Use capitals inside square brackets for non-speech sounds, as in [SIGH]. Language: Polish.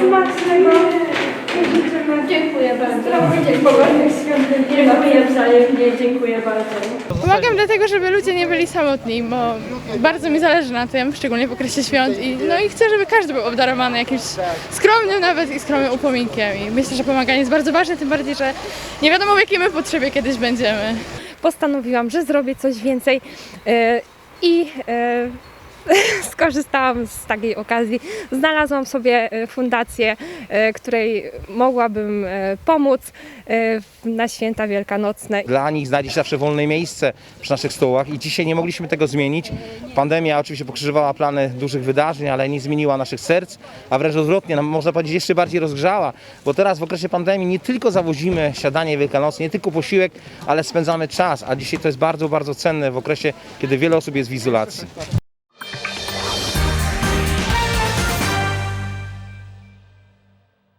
Smacznego. Dziękuję bardzo. Dziękuję. Dziękuję wzajemnie. Dziękuję bardzo. Pomagam dlatego, żeby ludzie nie byli samotni, bo bardzo mi zależy na tym, szczególnie w okresie świąt i, no i chcę, żeby każdy był obdarowany jakimś skromnym nawet i skromnym upominkiem i myślę, że pomaganie jest bardzo ważne, tym bardziej, że nie wiadomo w jakiej my potrzebie kiedyś będziemy. postanowiłam, że zrobię coś więcej e, i e, [LAUGHS] skorzystałam z takiej okazji. Znalazłam sobie e, fundację, e, której mogłabym e, pomóc na święta wielkanocne. Dla nich się zawsze wolne miejsce przy naszych stołach i dzisiaj nie mogliśmy tego zmienić. Pandemia oczywiście pokrzyżowała plany dużych wydarzeń, ale nie zmieniła naszych serc, a wręcz odwrotnie, można powiedzieć jeszcze bardziej rozgrzała, bo teraz w okresie pandemii nie tylko zawozimy siadanie wielkanocne, nie tylko posiłek, ale spędzamy czas, a dzisiaj to jest bardzo, bardzo cenne w okresie, kiedy wiele osób jest w izolacji.